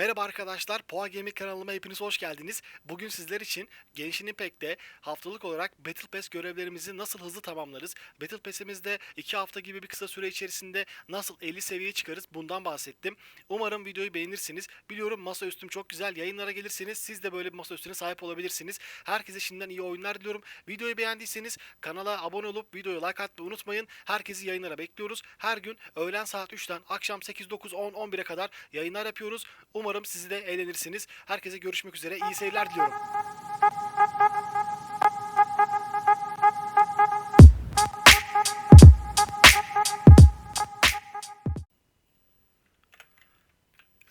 Merhaba arkadaşlar, Poğa Gaming kanalıma hepiniz hoş geldiniz. Bugün sizler için Genshin Impact'te haftalık olarak Battle Pass görevlerimizi nasıl hızlı tamamlarız, Battle Pass'imizde 2 hafta gibi bir kısa süre içerisinde nasıl 50 seviyeye çıkarız bundan bahsettim. Umarım videoyu beğenirsiniz. Biliyorum masaüstüm çok güzel, yayınlara gelirseniz siz de böyle bir masaüstüne sahip olabilirsiniz. Herkese şimdiden iyi oyunlar diliyorum. Videoyu beğendiyseniz kanala abone olup videoyu like atmayı unutmayın. Herkesi yayınlara bekliyoruz. Her gün öğlen saat 3'ten akşam 8, 9, 10, 11'e kadar yayınlar yapıyoruz. Umarım siz de eğlenirsiniz. Herkese görüşmek üzere. İyi seyirler diliyorum.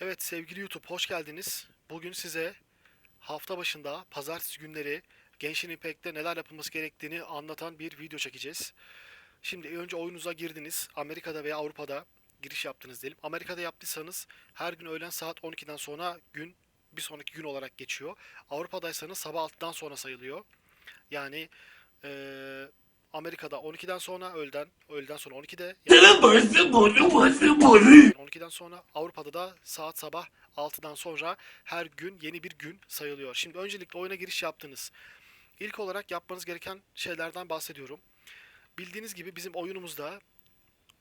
Evet sevgili YouTube hoş geldiniz. Bugün size hafta başında pazartesi günleri Genshin Impact'te neler yapılması gerektiğini anlatan bir video çekeceğiz. Şimdi önce oyunuza girdiniz. Amerika'da veya Avrupa'da giriş yaptınız diyelim. Amerika'da yaptıysanız her gün öğlen saat 12'den sonra gün bir sonraki gün olarak geçiyor. Avrupa'daysanız sabah 6'dan sonra sayılıyor. Yani eee, Amerika'da 12'den sonra öğleden öğleden sonra 12'de yani Senin başın boru başın boru. 12'den sonra Avrupa'da da saat sabah 6'dan sonra her gün yeni bir gün sayılıyor. Şimdi öncelikle oyuna giriş yaptınız. İlk olarak yapmanız gereken şeylerden bahsediyorum. Bildiğiniz gibi bizim oyunumuzda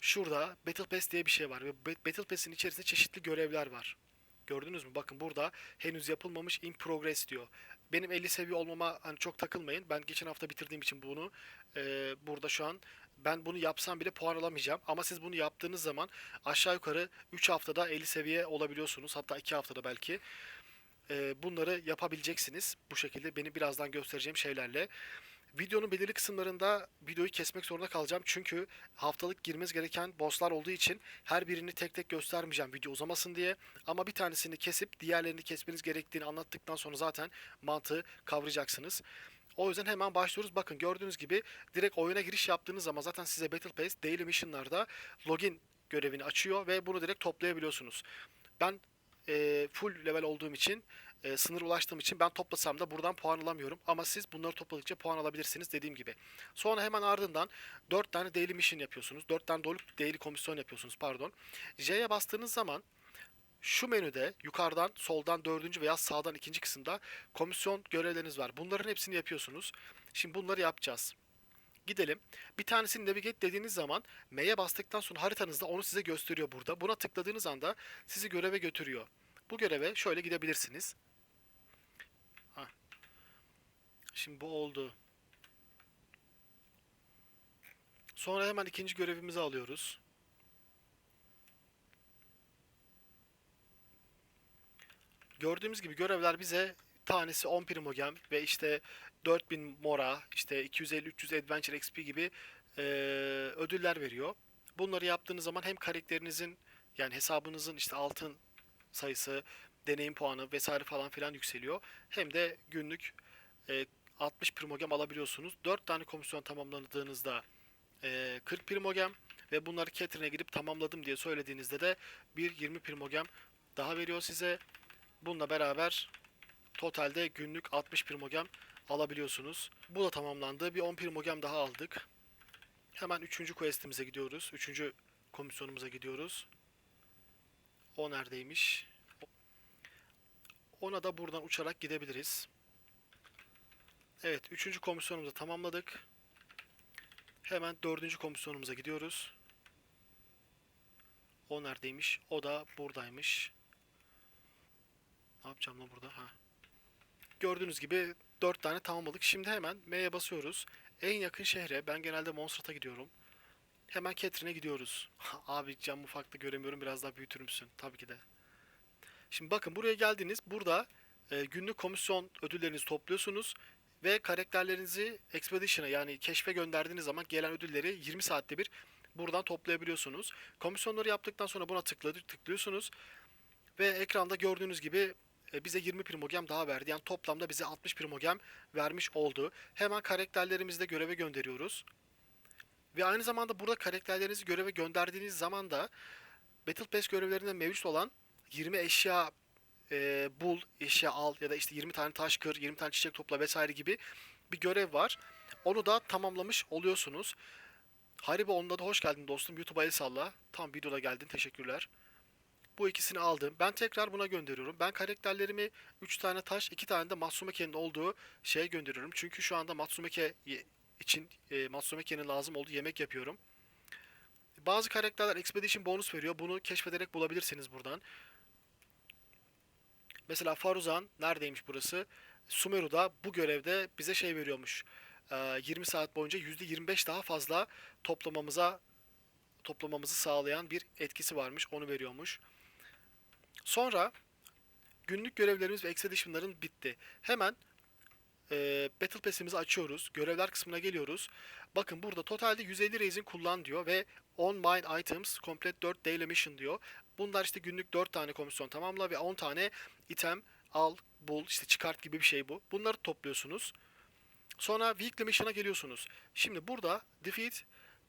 şurada Battle Pass diye bir şey var ve Ba- Battle Pass'in içerisinde çeşitli görevler var. Gördünüz mü? Bakın burada henüz yapılmamış in progress diyor. Benim 50 seviye olmama hani çok takılmayın. Ben geçen hafta bitirdiğim için bunu eee, burada şu an ben bunu yapsam bile puan alamayacağım. Ama siz bunu yaptığınız zaman aşağı yukarı 3 haftada 50 seviye olabiliyorsunuz. Hatta 2 haftada belki. Eee, bunları yapabileceksiniz. Bu şekilde benim birazdan göstereceğim şeylerle. Videonun belirli kısımlarında videoyu kesmek zorunda kalacağım. Çünkü haftalık girmeniz gereken bosslar olduğu için her birini tek tek göstermeyeceğim video uzamasın diye. Ama bir tanesini kesip diğerlerini kesmeniz gerektiğini anlattıktan sonra zaten mantığı kavrayacaksınız. O yüzden hemen başlıyoruz. Bakın gördüğünüz gibi direkt oyuna giriş yaptığınız zaman zaten size Battle Pass Daily Mission'larda login görevini açıyor ve bunu direkt toplayabiliyorsunuz. Ben eee, full level olduğum için e, sınır ulaştığım için ben toplasam da buradan puan alamıyorum. Ama siz bunları topladıkça puan alabilirsiniz dediğim gibi. Sonra hemen ardından 4 tane daily mission yapıyorsunuz. 4 tane dolu daily komisyon yapıyorsunuz pardon. J'ye bastığınız zaman şu menüde yukarıdan soldan dördüncü veya sağdan ikinci kısımda komisyon görevleriniz var. Bunların hepsini yapıyorsunuz. Şimdi bunları yapacağız. Gidelim. Bir tanesini navigate dediğiniz zaman M'ye bastıktan sonra haritanızda onu size gösteriyor burada. Buna tıkladığınız anda sizi göreve götürüyor. Bu göreve şöyle gidebilirsiniz. Hah. Şimdi bu oldu. Sonra hemen ikinci görevimizi alıyoruz. Gördüğümüz gibi görevler bize tanesi 10 primogem ve işte 4000 mora, işte 250-300 adventure XP gibi eee, ödüller veriyor. Bunları yaptığınız zaman hem karakterinizin yani hesabınızın işte altın sayısı, deneyim puanı vesaire falan filan yükseliyor. Hem de günlük e, 60 primogem alabiliyorsunuz. 4 tane komisyon tamamladığınızda e, 40 primogem ve bunları Catherine'e gidip tamamladım diye söylediğinizde de bir 20 primogem daha veriyor size. Bununla beraber totalde günlük 60 primogem alabiliyorsunuz. Bu da tamamlandı. Bir 10 primogem daha aldık. Hemen 3. questimize gidiyoruz. 3. komisyonumuza gidiyoruz. O neredeymiş? Ona da buradan uçarak gidebiliriz. Evet, üçüncü komisyonumuzu tamamladık. Hemen dördüncü komisyonumuza gidiyoruz. O neredeymiş? O da buradaymış. Ne yapacağım lan burada? Ha. Gördüğünüz gibi dört tane tamamladık. Şimdi hemen M'ye basıyoruz. En yakın şehre, ben genelde Monstrat'a gidiyorum. Hemen Catherine'e gidiyoruz. Abi cam ufakta göremiyorum biraz daha büyütür müsün? Tabii ki de. Şimdi bakın buraya geldiniz. Burada e, günlük komisyon ödüllerinizi topluyorsunuz ve karakterlerinizi Expedition'a yani keşfe gönderdiğiniz zaman gelen ödülleri 20 saatte bir buradan toplayabiliyorsunuz. Komisyonları yaptıktan sonra buna tıkladı, tıklıyorsunuz ve ekranda gördüğünüz gibi e, bize 20 primogem daha verdi. Yani toplamda bize 60 primogem vermiş oldu. Hemen karakterlerimizi de göreve gönderiyoruz. Ve aynı zamanda burada karakterlerinizi göreve gönderdiğiniz zaman da Battle Pass görevlerinde mevcut olan 20 eşya e, bul, eşya al ya da işte 20 tane taş kır, 20 tane çiçek topla vesaire gibi bir görev var. Onu da tamamlamış oluyorsunuz. Haribo onda da hoş geldin dostum. YouTube'a el salla. Tam videoda geldin. Teşekkürler. Bu ikisini aldım. Ben tekrar buna gönderiyorum. Ben karakterlerimi 3 tane taş, 2 tane de Matsumeke'nin olduğu şeye gönderiyorum. Çünkü şu anda Matsumeke ye- için e, Matsumeke'nin lazım olduğu yemek yapıyorum. Bazı karakterler Expedition bonus veriyor. Bunu keşfederek bulabilirsiniz buradan. Mesela Faruzan neredeymiş burası? Sumeru'da bu görevde bize şey veriyormuş. Ee, 20 saat boyunca %25 daha fazla toplamamıza toplamamızı sağlayan bir etkisi varmış. Onu veriyormuş. Sonra günlük görevlerimiz ve expedition'ların bitti. Hemen e, Battle Pass'imizi açıyoruz. Görevler kısmına geliyoruz. Bakın burada totalde 150 raising kullan diyor ve on mine items complete 4 daily mission diyor. Bunlar işte günlük 4 tane komisyon tamamla ve 10 tane item al, bul, işte çıkart gibi bir şey bu. Bunları topluyorsunuz. Sonra weekly mission'a geliyorsunuz. Şimdi burada defeat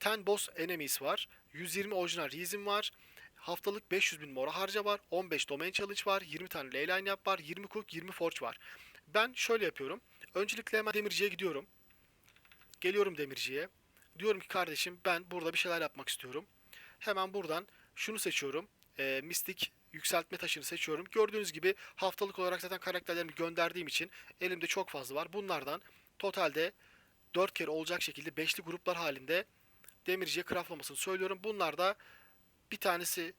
10 boss enemies var. 120 orijinal reason var. Haftalık 500 bin mora harca var. 15 domain challenge var. 20 tane leyline yap var. 20 cook, 20 forge var. Ben şöyle yapıyorum. Öncelikle hemen demirciye gidiyorum. Geliyorum demirciye. Diyorum ki kardeşim ben burada bir şeyler yapmak istiyorum. Hemen buradan şunu seçiyorum. Ee, mistik yükseltme taşını seçiyorum. Gördüğünüz gibi haftalık olarak zaten karakterlerimi gönderdiğim için elimde çok fazla var. Bunlardan totalde 4 kere olacak şekilde beşli gruplar halinde demirciye craftlamasını söylüyorum. Bunlar da bir tanesi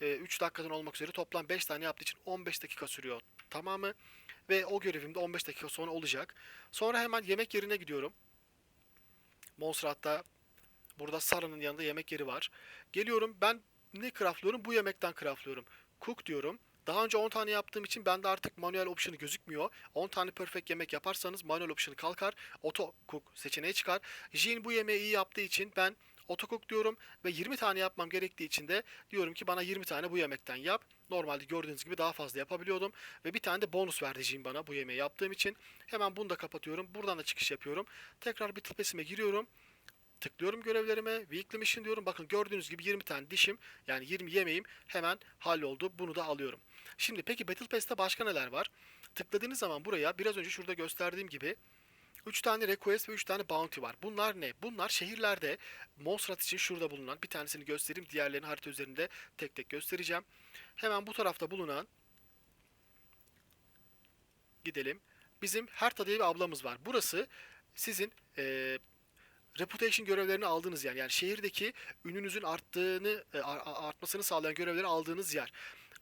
3 dakikadan olmak üzere toplam 5 tane yaptığı için 15 dakika sürüyor tamamı. Ve o görevim de 15 dakika sonra olacak. Sonra hemen yemek yerine gidiyorum. Monserrat'ta burada Sara'nın yanında yemek yeri var. Geliyorum ben ne craftlıyorum? Bu yemekten craftlıyorum. Cook diyorum. Daha önce 10 tane yaptığım için bende artık manuel option'ı gözükmüyor. 10 tane perfect yemek yaparsanız manuel option'ı kalkar. Auto cook seçeneği çıkar. Jin bu yemeği iyi yaptığı için ben auto cook diyorum ve 20 tane yapmam gerektiği için de diyorum ki bana 20 tane bu yemekten yap. Normalde gördüğünüz gibi daha fazla yapabiliyordum ve bir tane de bonus verdi Jin bana bu yemeği yaptığım için. Hemen bunu da kapatıyorum. Buradan da çıkış yapıyorum. Tekrar bir tipesime giriyorum. Tıklıyorum görevlerime. Weekly mission diyorum. Bakın gördüğünüz gibi 20 tane dişim yani 20 yemeğim hemen halloldu. Bunu da alıyorum. Şimdi peki Battle Pass'te başka neler var? Tıkladığınız zaman buraya biraz önce şurada gösterdiğim gibi 3 tane request ve 3 tane bounty var. Bunlar ne? Bunlar şehirlerde Monstrat için şurada bulunan bir tanesini göstereyim. Diğerlerini harita üzerinde tek tek göstereceğim. Hemen bu tarafta bulunan gidelim. Bizim Herta diye bir ablamız var. Burası sizin eee reputation görevlerini aldığınız yer. Yani şehirdeki ününüzün arttığını e, ar- ar- artmasını sağlayan görevleri aldığınız yer.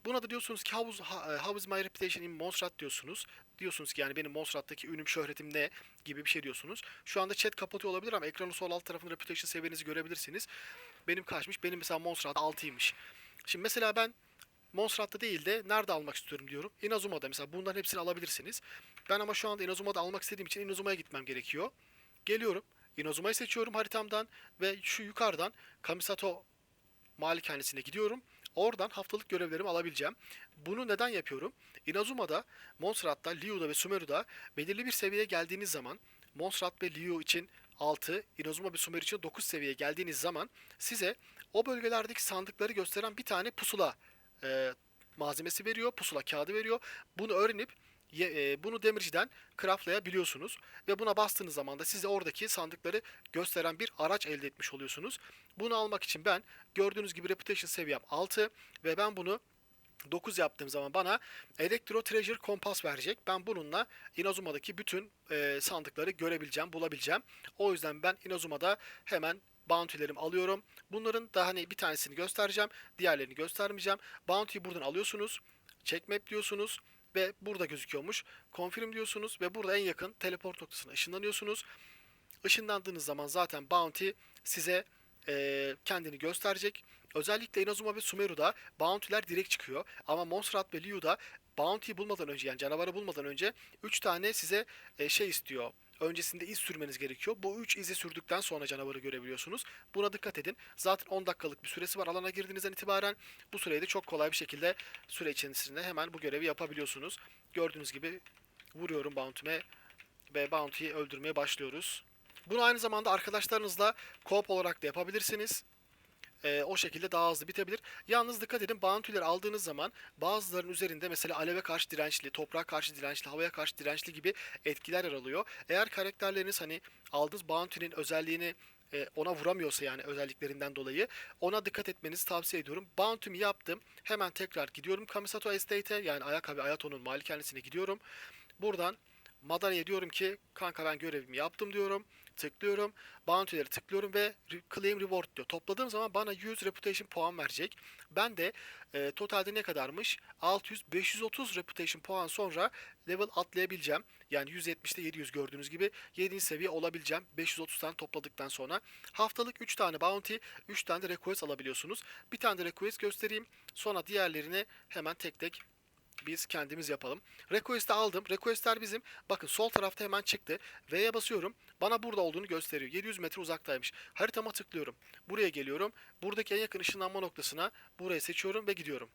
Buna da diyorsunuz ki how is, e, how is my reputation in Monstrat diyorsunuz. Diyorsunuz ki yani benim Monstrat'taki ünüm, şöhretim ne gibi bir şey diyorsunuz. Şu anda chat kapatıyor olabilir ama ekranın sol alt tarafında reputation seviyenizi görebilirsiniz. Benim kaçmış? Benim mesela Monstrat 6'ymış. Şimdi mesela ben Monstrat'ta değil de nerede almak istiyorum diyorum. Inazuma'da mesela bunların hepsini alabilirsiniz. Ben ama şu anda Inazuma'da almak istediğim için Inazuma'ya gitmem gerekiyor. Geliyorum. Inazuma'yı seçiyorum haritamdan ve şu yukarıdan Kamisato malikanesine gidiyorum. Oradan haftalık görevlerimi alabileceğim. Bunu neden yapıyorum? Inazuma'da, Montserrat'ta, Liu'da ve Sumeru'da belirli bir seviyeye geldiğiniz zaman Montserrat ve Liu için 6, Inazuma ve Sumeru için 9 seviyeye geldiğiniz zaman size o bölgelerdeki sandıkları gösteren bir tane pusula e, malzemesi veriyor, pusula kağıdı veriyor. Bunu öğrenip bunu demirciden craftlayabiliyorsunuz ve buna bastığınız zaman da size oradaki sandıkları gösteren bir araç elde etmiş oluyorsunuz. Bunu almak için ben gördüğünüz gibi reputation seviyem 6 ve ben bunu 9 yaptığım zaman bana Electro Treasure Kompas verecek. Ben bununla Inazuma'daki bütün e, sandıkları görebileceğim, bulabileceğim. O yüzden ben Inazuma'da hemen bounty'lerimi alıyorum. Bunların da hani bir tanesini göstereceğim, diğerlerini göstermeyeceğim. Bounty'yi buradan alıyorsunuz. Check map diyorsunuz ve burada gözüküyormuş. Confirm diyorsunuz ve burada en yakın teleport noktasına ışınlanıyorsunuz. Işınlandığınız zaman zaten bounty size eee, kendini gösterecek. Özellikle Inazuma ve Sumeru'da bounty'ler direkt çıkıyor. Ama Monserrat ve Liu'da bounty'yi bulmadan önce yani canavarı bulmadan önce 3 tane size e, şey istiyor. Öncesinde iz sürmeniz gerekiyor. Bu 3 izi sürdükten sonra canavarı görebiliyorsunuz. Buna dikkat edin. Zaten 10 dakikalık bir süresi var alana girdiğinizden itibaren. Bu süreyi de çok kolay bir şekilde süre içerisinde hemen bu görevi yapabiliyorsunuz. Gördüğünüz gibi vuruyorum bounty'me ve bounty'yi öldürmeye başlıyoruz. Bunu aynı zamanda arkadaşlarınızla co-op olarak da yapabilirsiniz. E, o şekilde daha hızlı bitebilir. Yalnız dikkat edin bounty'leri aldığınız zaman bazılarının üzerinde mesela aleve karşı dirençli, toprağa karşı dirençli, havaya karşı dirençli gibi etkiler yer alıyor. Eğer karakterleriniz hani aldığınız bounty'nin özelliğini e, ona vuramıyorsa yani özelliklerinden dolayı ona dikkat etmenizi tavsiye ediyorum. Bounty'mi yaptım. Hemen tekrar gidiyorum Kamisato Estate'e yani Ayakabe Ayato'nun malikanesine gidiyorum. Buradan Madara'ya diyorum ki kanka ben görevimi yaptım diyorum. Tıklıyorum. Bounty'leri tıklıyorum ve claim reward diyor. Topladığım zaman bana 100 reputation puan verecek. Ben de e, totalde ne kadarmış? 600 530 reputation puan sonra level atlayabileceğim. Yani 170'te 700 gördüğünüz gibi 7. seviye olabileceğim. 530 tane topladıktan sonra. Haftalık 3 tane bounty, 3 tane de request alabiliyorsunuz. Bir tane de request göstereyim. Sonra diğerlerini hemen tek tek biz kendimiz yapalım. Request'i aldım. Request'ler bizim. Bakın sol tarafta hemen çıktı. V'ye basıyorum. Bana burada olduğunu gösteriyor. 700 metre uzaktaymış. Haritama tıklıyorum. Buraya geliyorum. Buradaki en yakın ışınlanma noktasına burayı seçiyorum ve gidiyorum.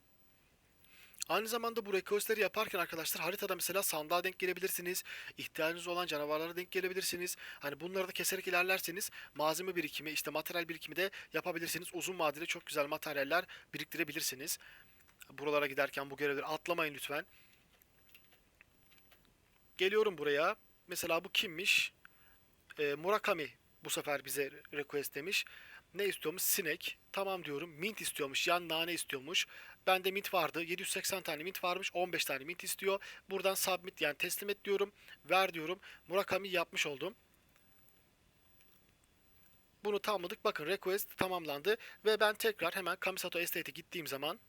Aynı zamanda bu requestleri yaparken arkadaşlar haritada mesela sandığa denk gelebilirsiniz. İhtiyacınız olan canavarlara denk gelebilirsiniz. Hani bunları da keserek ilerlerseniz malzeme birikimi, işte materyal birikimi de yapabilirsiniz. Uzun vadede çok güzel materyaller biriktirebilirsiniz. Buralara giderken bu görevleri atlamayın lütfen. Geliyorum buraya. Mesela bu kimmiş? Ee, Murakami bu sefer bize request demiş. Ne istiyormuş? Sinek. Tamam diyorum. Mint istiyormuş. Yan nane istiyormuş. Bende mint vardı. 780 tane mint varmış. 15 tane mint istiyor. Buradan submit yani teslim et diyorum. Ver diyorum. Murakami yapmış oldum. Bunu tamamladık. Bakın request tamamlandı. Ve ben tekrar hemen Kamisato Estate'e gittiğim zaman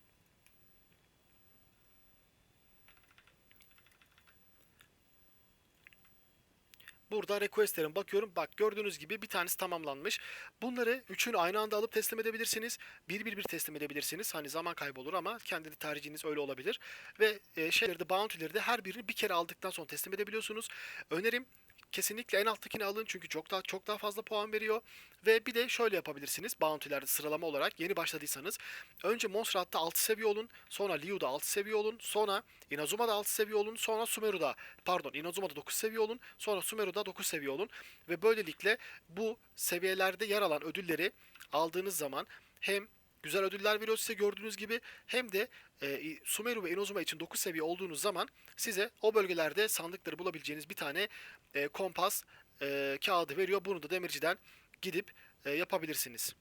Burada requestlerin bakıyorum. Bak gördüğünüz gibi bir tanesi tamamlanmış. Bunları üçünü aynı anda alıp teslim edebilirsiniz. Bir bir bir teslim edebilirsiniz. Hani zaman kaybı olur ama kendi tercihiniz öyle olabilir. Ve e, şeyleri de bounty'leri de her birini bir kere aldıktan sonra teslim edebiliyorsunuz. Önerim kesinlikle en alttakini alın çünkü çok daha çok daha fazla puan veriyor. Ve bir de şöyle yapabilirsiniz bounty'lerde sıralama olarak yeni başladıysanız. Önce Monstrat'ta 6 seviye olun, sonra Liu'da 6 seviye olun, sonra Inazuma'da 6 seviye olun, sonra Sumeru'da pardon Inazuma'da 9 seviye olun, sonra Sumeru'da 9 seviye olun. Ve böylelikle bu seviyelerde yer alan ödülleri aldığınız zaman hem güzel ödüller veriyor size gördüğünüz gibi hem de e, Sumeru ve Inazuma için 9 seviye olduğunuz zaman size o bölgelerde sandıkları bulabileceğiniz bir tane e, kompas e, kağıdı veriyor. Bunu da demirciden gidip e, yapabilirsiniz.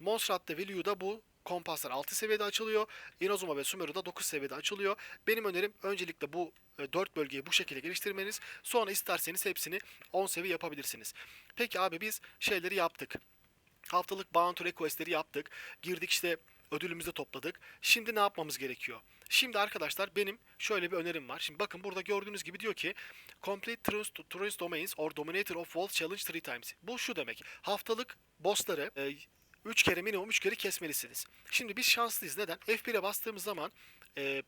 Monstrat'ta ve Liu'da bu kompaslar 6 seviyede açılıyor. Inazuma ve Sumeru'da 9 seviyede açılıyor. Benim önerim öncelikle bu 4 bölgeyi bu şekilde geliştirmeniz. Sonra isterseniz hepsini 10 seviye yapabilirsiniz. Peki abi biz şeyleri yaptık. Haftalık bounty requestleri yaptık. Girdik işte ödülümüzü topladık. Şimdi ne yapmamız gerekiyor? Şimdi arkadaşlar benim şöyle bir önerim var. Şimdi bakın burada gördüğünüz gibi diyor ki Complete Tourist, Domains or Dominator of Walls Challenge 3 times. Bu şu demek. Haftalık bossları 3 kere minimum 3 kere kesmelisiniz. Şimdi biz şanslıyız. Neden? F1'e bastığımız zaman e,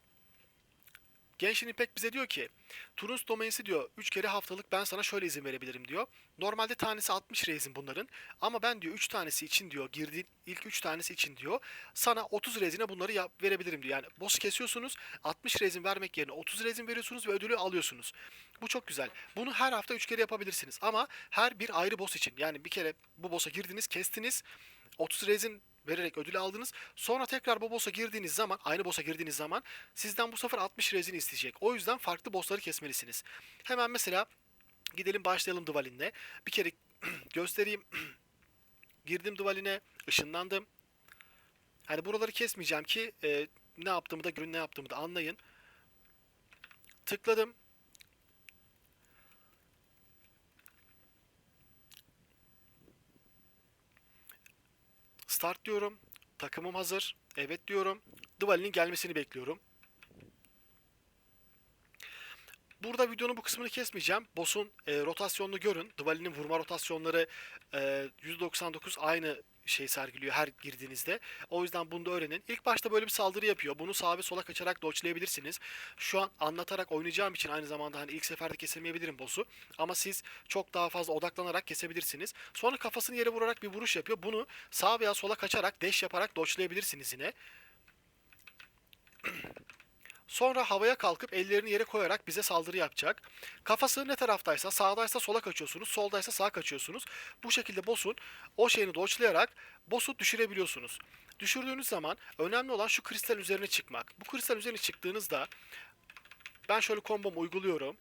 Genshin Impact bize diyor ki Turun's Domains'i diyor 3 kere haftalık ben sana şöyle izin verebilirim diyor. Normalde tanesi 60 rezin bunların ama ben diyor 3 tanesi için diyor girdiğin ilk 3 tanesi için diyor sana 30 rezine bunları yap, verebilirim diyor. Yani boss kesiyorsunuz 60 rezin vermek yerine 30 rezin veriyorsunuz ve ödülü alıyorsunuz. Bu çok güzel. Bunu her hafta 3 kere yapabilirsiniz ama her bir ayrı boss için. Yani bir kere bu boss'a girdiniz kestiniz 30 rezin vererek ödül aldınız. Sonra tekrar bu boss'a girdiğiniz zaman, aynı boss'a girdiğiniz zaman sizden bu sefer 60 rezin isteyecek. O yüzden farklı boss'ları kesmelisiniz. Hemen mesela gidelim başlayalım Dvalin'le. Bir kere göstereyim. Girdim Dvalin'e, ışınlandım. Hani buraları kesmeyeceğim ki e, ne yaptığımı da görün, ne yaptığımı da anlayın. Tıkladım. Start diyorum. Takımım hazır. Evet diyorum. Dvalin'in gelmesini bekliyorum. Burada videonun bu kısmını kesmeyeceğim. Boss'un e, rotasyonunu görün. Dvalin'in vurma rotasyonları e, 199 aynı şey sergiliyor her girdiğinizde. O yüzden bunu da öğrenin. İlk başta böyle bir saldırı yapıyor. Bunu sağa ve sola kaçarak dodge'layabilirsiniz. Şu an anlatarak oynayacağım için aynı zamanda hani ilk seferde kesemeyebilirim boss'u. Ama siz çok daha fazla odaklanarak kesebilirsiniz. Sonra kafasını yere vurarak bir vuruş yapıyor. Bunu sağa veya sola kaçarak, dash yaparak dodge'layabilirsiniz yine. Sonra havaya kalkıp ellerini yere koyarak bize saldırı yapacak. Kafası ne taraftaysa sağdaysa sola kaçıyorsunuz, soldaysa sağa kaçıyorsunuz. Bu şekilde boss'un o şeyini doçlayarak boss'u düşürebiliyorsunuz. Düşürdüğünüz zaman önemli olan şu kristal üzerine çıkmak. Bu kristal üzerine çıktığınızda ben şöyle kombomu uyguluyorum.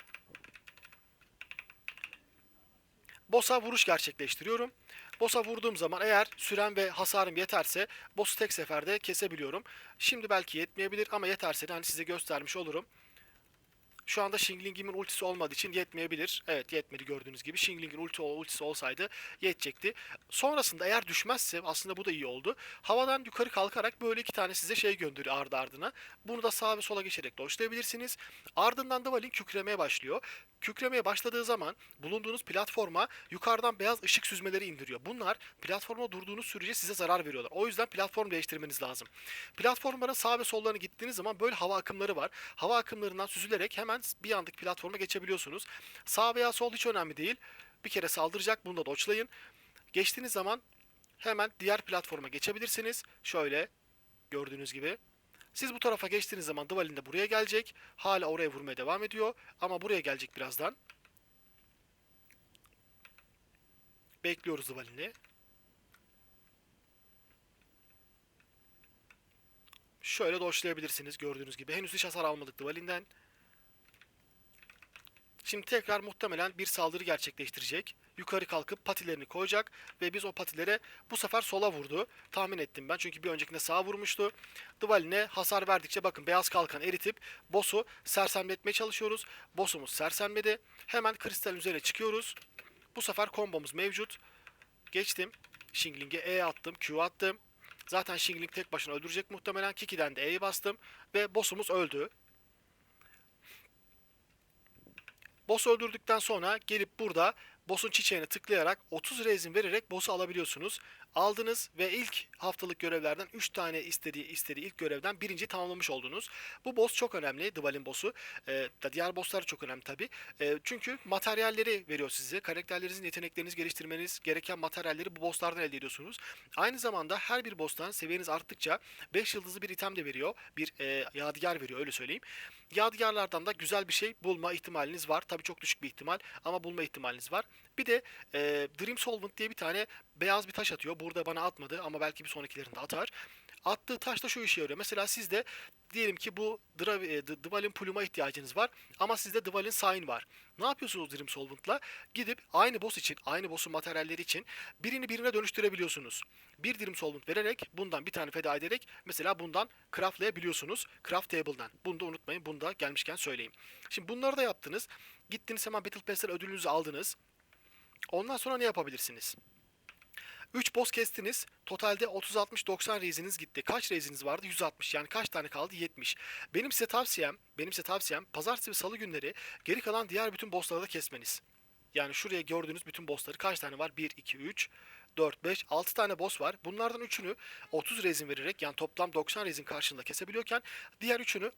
Boss'a vuruş gerçekleştiriyorum. Boss'a vurduğum zaman eğer sürem ve hasarım yeterse boss'u tek seferde kesebiliyorum. Şimdi belki yetmeyebilir ama yeterse de hani size göstermiş olurum. Şu anda Shingling'imin ultisi olmadığı için yetmeyebilir. Evet yetmedi gördüğünüz gibi. Shingling'in ulti, ultisi olsaydı yetecekti. Sonrasında eğer düşmezse aslında bu da iyi oldu. Havadan yukarı kalkarak böyle iki tane size şey gönderiyor ardı ardına. Bunu da sağa ve sola geçerek doşlayabilirsiniz. Ardından Dvalin kükremeye başlıyor. Kükremeye başladığı zaman bulunduğunuz platforma yukarıdan beyaz ışık süzmeleri indiriyor. Bunlar platforma durduğunuz sürece size zarar veriyorlar. O yüzden platform değiştirmeniz lazım. Platformların sağ ve sollarına gittiğiniz zaman böyle hava akımları var. Hava akımlarından süzülerek hemen bir yandaki platforma geçebiliyorsunuz. Sağ veya sol hiç önemli değil. Bir kere saldıracak bunu da doçlayın. Geçtiğiniz zaman hemen diğer platforma geçebilirsiniz. Şöyle gördüğünüz gibi. Siz bu tarafa geçtiğiniz zaman Dvalin de buraya gelecek. Hala oraya vurmaya devam ediyor. Ama buraya gelecek birazdan. Bekliyoruz Dvalin'i. Şöyle doşlayabilirsiniz gördüğünüz gibi. Henüz hiç hasar almadık Dvalin'den. Şimdi tekrar muhtemelen bir saldırı gerçekleştirecek. Yukarı kalkıp patilerini koyacak ve biz o patilere bu sefer sola vurdu. Tahmin ettim ben çünkü bir öncekinde sağa vurmuştu. Dvalin'e hasar verdikçe bakın beyaz kalkan eritip boss'u sersemletmeye çalışıyoruz. Boss'umuz sersemledi. Hemen kristal üzerine çıkıyoruz. Bu sefer kombomuz mevcut. Geçtim. Shingling'e E attım, Q attım. Zaten Shingling tek başına öldürecek muhtemelen. Kiki'den de E'yi bastım ve boss'umuz öldü. Boss öldürdükten sonra gelip burada boss'un çiçeğine tıklayarak 30 rezin vererek boss'u alabiliyorsunuz. Aldınız ve ilk haftalık görevlerden 3 tane istediği istediği ilk görevden birinci tamamlamış oldunuz. Bu boss çok önemli. Dvalin boss'u. Ee, da diğer bosslar çok önemli tabi. çünkü materyalleri veriyor size. Karakterlerinizin yeteneklerinizi geliştirmeniz gereken materyalleri bu bosslardan elde ediyorsunuz. Aynı zamanda her bir boss'tan seviyeniz arttıkça 5 yıldızlı bir item de veriyor. Bir e, yadigar veriyor öyle söyleyeyim. Yadigarlardan da güzel bir şey bulma ihtimaliniz var. Tabii çok düşük bir ihtimal ama bulma ihtimaliniz var. Bir de e, Dream Solvent diye bir tane beyaz bir taş atıyor. Burada bana atmadı ama belki bir sonrakilerinde atar. Attığı taş da şu işe yarıyor. Mesela sizde diyelim ki bu e, Dvalin Plum'a ihtiyacınız var ama sizde Dvalin Sign var. Ne yapıyorsunuz Dream Solvent'la? Gidip aynı boss için, aynı boss'un materyalleri için birini birine dönüştürebiliyorsunuz. Bir Dream Solvent vererek, bundan bir tane feda ederek mesela bundan craftlayabiliyorsunuz. Craft Table'dan. Bunu da unutmayın. Bunu da gelmişken söyleyeyim. Şimdi bunları da yaptınız. Gittiniz hemen Battle Pass'ten ödülünüzü aldınız. Ondan sonra ne yapabilirsiniz? 3 boss kestiniz. Totalde 30-60-90 reziniz gitti. Kaç reziniz vardı? 160. Yani kaç tane kaldı? 70. Benim size tavsiyem, benim size tavsiyem pazartesi ve salı günleri geri kalan diğer bütün bossları da kesmeniz. Yani şuraya gördüğünüz bütün bossları kaç tane var? 1, 2, 3, 4, 5, 6 tane boss var. Bunlardan 3'ünü 30 rezin vererek yani toplam 90 rezin karşılığında kesebiliyorken diğer 3'ünü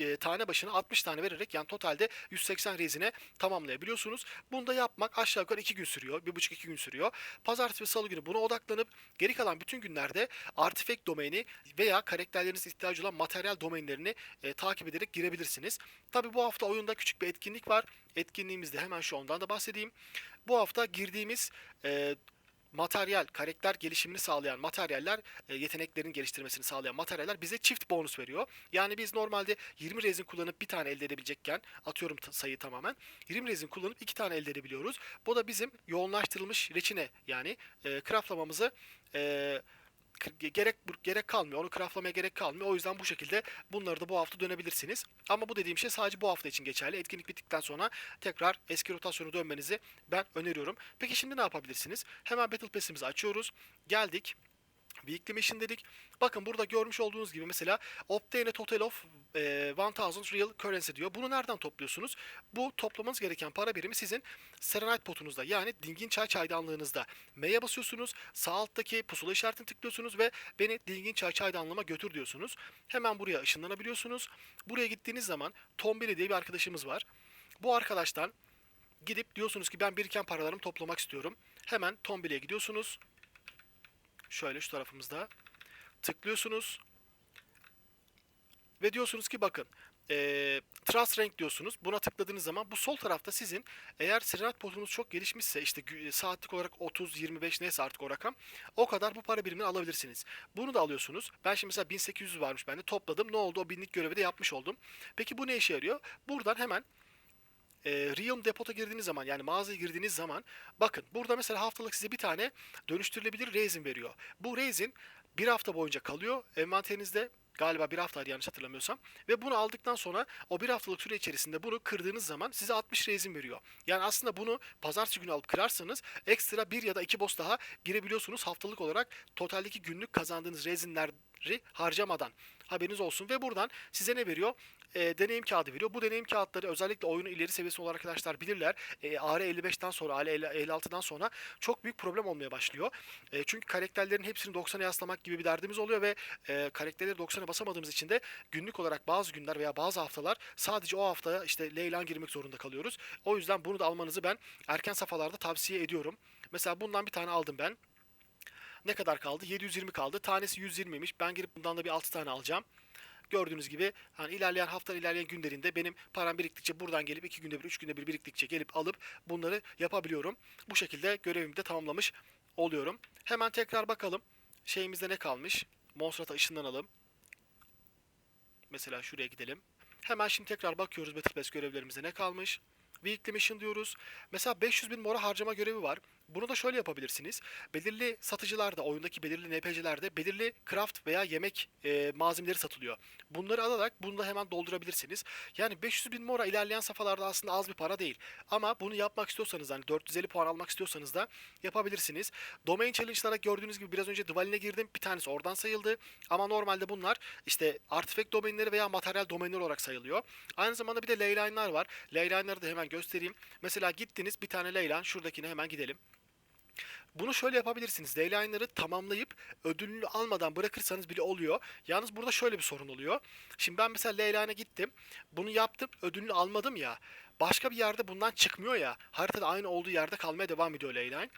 e, tane başına 60 tane vererek yani totalde 180 rezine tamamlayabiliyorsunuz. Bunu da yapmak aşağı yukarı 2 gün sürüyor. 1,5-2 gün sürüyor. Pazartesi ve salı günü buna odaklanıp geri kalan bütün günlerde artifact domaini veya karakterleriniz ihtiyacı olan materyal domainlerini e, takip ederek girebilirsiniz. Tabi bu hafta oyunda küçük bir etkinlik var. Etkinliğimizde hemen şu ondan da bahsedeyim. Bu hafta girdiğimiz e, materyal, karakter gelişimini sağlayan materyaller, e, yeteneklerin geliştirmesini sağlayan materyaller bize çift bonus veriyor. Yani biz normalde 20 rezin kullanıp bir tane elde edebilecekken, atıyorum sayı tamamen, 20 rezin kullanıp iki tane elde edebiliyoruz. Bu da bizim yoğunlaştırılmış reçine yani e, craftlamamızı e, gerek gerek kalmıyor. Onu craftlamaya gerek kalmıyor. O yüzden bu şekilde bunları da bu hafta dönebilirsiniz. Ama bu dediğim şey sadece bu hafta için geçerli. Etkinlik bittikten sonra tekrar eski rotasyonu dönmenizi ben öneriyorum. Peki şimdi ne yapabilirsiniz? Hemen Battle Pass'imizi açıyoruz. Geldik. Weekly Mission dedik. Bakın burada görmüş olduğunuz gibi mesela obtain a total of e, 1000 real currency diyor. Bunu nereden topluyorsunuz? Bu toplamanız gereken para birimi sizin Serenite potunuzda yani dingin çay çaydanlığınızda. M'ye basıyorsunuz. Sağ alttaki pusula işaretini tıklıyorsunuz ve beni dingin çay çaydanlığıma götür diyorsunuz. Hemen buraya ışınlanabiliyorsunuz. Buraya gittiğiniz zaman Tombili diye bir arkadaşımız var. Bu arkadaştan gidip diyorsunuz ki ben biriken paralarımı toplamak istiyorum. Hemen Tombili'ye gidiyorsunuz. Şöyle şu tarafımızda tıklıyorsunuz. Ve diyorsunuz ki bakın e, Trust Rank diyorsunuz. Buna tıkladığınız zaman bu sol tarafta sizin eğer serenat potunuz çok gelişmişse işte gü- saatlik olarak 30, 25 neyse artık o rakam o kadar bu para birimini alabilirsiniz. Bunu da alıyorsunuz. Ben şimdi mesela 1800 varmış bende topladım. Ne oldu? O binlik görevi de yapmış oldum. Peki bu ne işe yarıyor? Buradan hemen e, Realm Depot'a girdiğiniz zaman yani mağazaya girdiğiniz zaman bakın burada mesela haftalık size bir tane dönüştürülebilir resin veriyor. Bu resin bir hafta boyunca kalıyor envanterinizde. Galiba bir haftaydı yanlış hatırlamıyorsam. Ve bunu aldıktan sonra o bir haftalık süre içerisinde bunu kırdığınız zaman size 60 rezin veriyor. Yani aslında bunu pazartesi günü alıp kırarsanız ekstra bir ya da iki boss daha girebiliyorsunuz haftalık olarak totaldeki günlük kazandığınız rezinleri harcamadan. Haberiniz olsun ve buradan size ne veriyor? e, deneyim kağıdı veriyor. Bu deneyim kağıtları özellikle oyunu ileri seviyesi olan arkadaşlar bilirler. E, AR55'ten sonra, AR56'dan sonra çok büyük problem olmaya başlıyor. E, çünkü karakterlerin hepsini 90'a yaslamak gibi bir derdimiz oluyor ve e, karakterleri 90'a basamadığımız için de günlük olarak bazı günler veya bazı haftalar sadece o haftaya işte Leylan girmek zorunda kalıyoruz. O yüzden bunu da almanızı ben erken safhalarda tavsiye ediyorum. Mesela bundan bir tane aldım ben. Ne kadar kaldı? 720 kaldı. Tanesi 120'ymiş. Ben girip bundan da bir 6 tane alacağım. Gördüğünüz gibi hani ilerleyen hafta ilerleyen günlerinde benim param biriktikçe buradan gelip 2 günde bir 3 günde bir biriktikçe gelip alıp bunları yapabiliyorum. Bu şekilde görevimi de tamamlamış oluyorum. Hemen tekrar bakalım. Şeyimizde ne kalmış? Monstrat'a ışınlanalım. Mesela şuraya gidelim. Hemen şimdi tekrar bakıyoruz Battle Pass görevlerimize ne kalmış. Weekly Mission diyoruz. Mesela 500 bin mora harcama görevi var. Bunu da şöyle yapabilirsiniz. Belirli satıcılarda, oyundaki belirli NPC'lerde belirli craft veya yemek e, malzemeleri satılıyor. Bunları alarak bunu da hemen doldurabilirsiniz. Yani 500 bin mora ilerleyen safhalarda aslında az bir para değil. Ama bunu yapmak istiyorsanız hani 450 puan almak istiyorsanız da yapabilirsiniz. Domain challenge'lara gördüğünüz gibi biraz önce Dvalin'e girdim. Bir tanesi oradan sayıldı. Ama normalde bunlar işte artifact domainleri veya materyal domainleri olarak sayılıyor. Aynı zamanda bir de leyline'lar var. Leyline'ları da hemen göstereyim. Mesela gittiniz bir tane leyline şuradakine hemen gidelim. Bunu şöyle yapabilirsiniz. Dayline'ları tamamlayıp ödülünü almadan bırakırsanız bile oluyor. Yalnız burada şöyle bir sorun oluyor. Şimdi ben mesela Leyline'a gittim. Bunu yaptım. Ödülünü almadım ya. Başka bir yerde bundan çıkmıyor ya. Haritada aynı olduğu yerde kalmaya devam ediyor Leyline.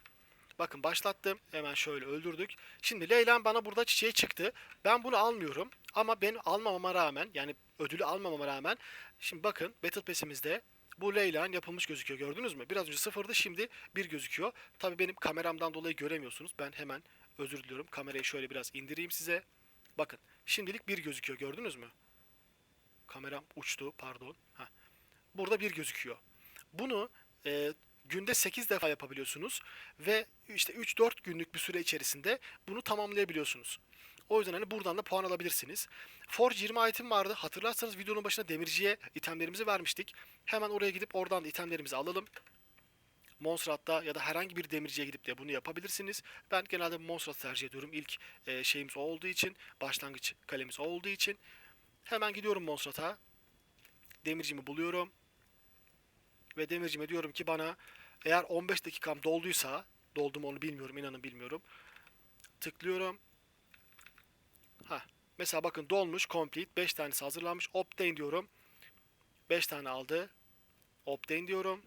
Bakın başlattım. Hemen şöyle öldürdük. Şimdi Leylan bana burada çiçeği çıktı. Ben bunu almıyorum. Ama ben almamama rağmen yani ödülü almamama rağmen şimdi bakın Battle Pass'imizde bu Leylan yapılmış gözüküyor. Gördünüz mü? Biraz önce sıfırdı şimdi bir gözüküyor. Tabii benim kameramdan dolayı göremiyorsunuz. Ben hemen özür diliyorum. Kamerayı şöyle biraz indireyim size. Bakın şimdilik bir gözüküyor. Gördünüz mü? Kameram uçtu pardon. Heh. Burada bir gözüküyor. Bunu e, günde 8 defa yapabiliyorsunuz ve işte 3-4 günlük bir süre içerisinde bunu tamamlayabiliyorsunuz. O yüzden hani buradan da puan alabilirsiniz. Forge 20 item vardı. Hatırlarsanız videonun başında demirciye itemlerimizi vermiştik. Hemen oraya gidip oradan da itemlerimizi alalım. Monstrat'ta ya da herhangi bir demirciye gidip de bunu yapabilirsiniz. Ben genelde Monstrat tercih ediyorum. İlk e, şeyimiz o olduğu için, başlangıç kalemiz o olduğu için. Hemen gidiyorum Monstrat'a. Demircimi buluyorum. Ve demircime diyorum ki bana eğer 15 dakikam dolduysa, doldu mu onu bilmiyorum, inanın bilmiyorum. Tıklıyorum. Mesela bakın dolmuş, complete, 5 tanesi hazırlanmış. Obtain diyorum. 5 tane aldı. Obtain diyorum.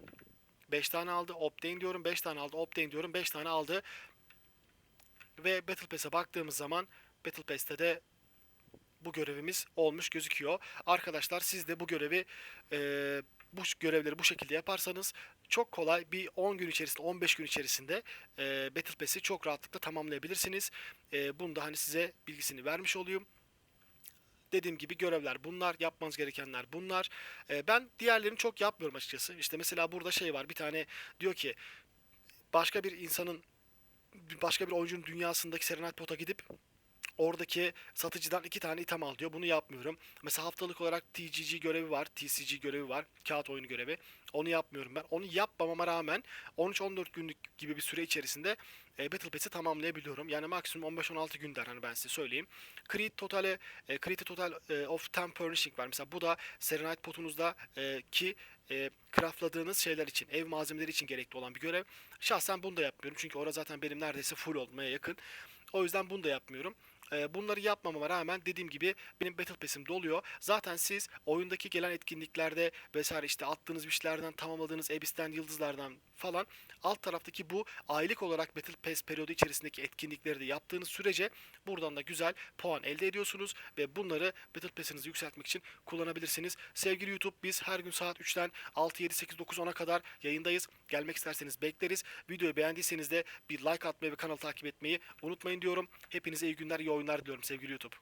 5 tane aldı. Obtain diyorum. 5 tane aldı. Obtain diyorum. 5 tane aldı. Ve Battle Pass'e baktığımız zaman Battle Pass'te de bu görevimiz olmuş gözüküyor. Arkadaşlar siz de bu görevi e, bu görevleri bu şekilde yaparsanız çok kolay bir 10 gün içerisinde 15 gün içerisinde e, Battle Pass'i çok rahatlıkla tamamlayabilirsiniz. E, bunu da hani size bilgisini vermiş olayım. Dediğim gibi görevler bunlar, yapmanız gerekenler bunlar. E, ben diğerlerini çok yapmıyorum açıkçası. İşte mesela burada şey var, bir tane diyor ki başka bir insanın başka bir oyuncunun dünyasındaki Serenite Pot'a gidip oradaki satıcıdan iki tane item al diyor. Bunu yapmıyorum. Mesela haftalık olarak TGG görevi var, TCG görevi var, kağıt oyunu görevi. Onu yapmıyorum ben. Onu yapmamama rağmen 13-14 günlük gibi bir süre içerisinde e, Battle Pass'i tamamlayabiliyorum. Yani maksimum 15-16 gün der hani ben size söyleyeyim. Creed Total'e, e, Creed Total e, of Time Furnishing var. Mesela bu da Serenite potunuzda e, ki e, craftladığınız şeyler için, ev malzemeleri için gerekli olan bir görev. Şahsen bunu da yapmıyorum. Çünkü orada zaten benim neredeyse full olmaya yakın. O yüzden bunu da yapmıyorum. Ee, bunları yapmamama rağmen dediğim gibi benim Battle Pass'im doluyor. Zaten siz oyundaki gelen etkinliklerde vesaire işte attığınız wishlerden tamamladığınız Abyss'ten yıldızlardan falan alt taraftaki bu aylık olarak Battle Pass periyodu içerisindeki etkinlikleri de yaptığınız sürece buradan da güzel puan elde ediyorsunuz ve bunları Battle Pass'inizi yükseltmek için kullanabilirsiniz. Sevgili YouTube biz her gün saat 3'ten 6, 7, 8, 9, 10'a kadar yayındayız. Gelmek isterseniz bekleriz. Videoyu beğendiyseniz de bir like atmayı ve kanalı takip etmeyi unutmayın diyorum. Hepinize iyi günler, iyi oyunlar diliyorum sevgili YouTube.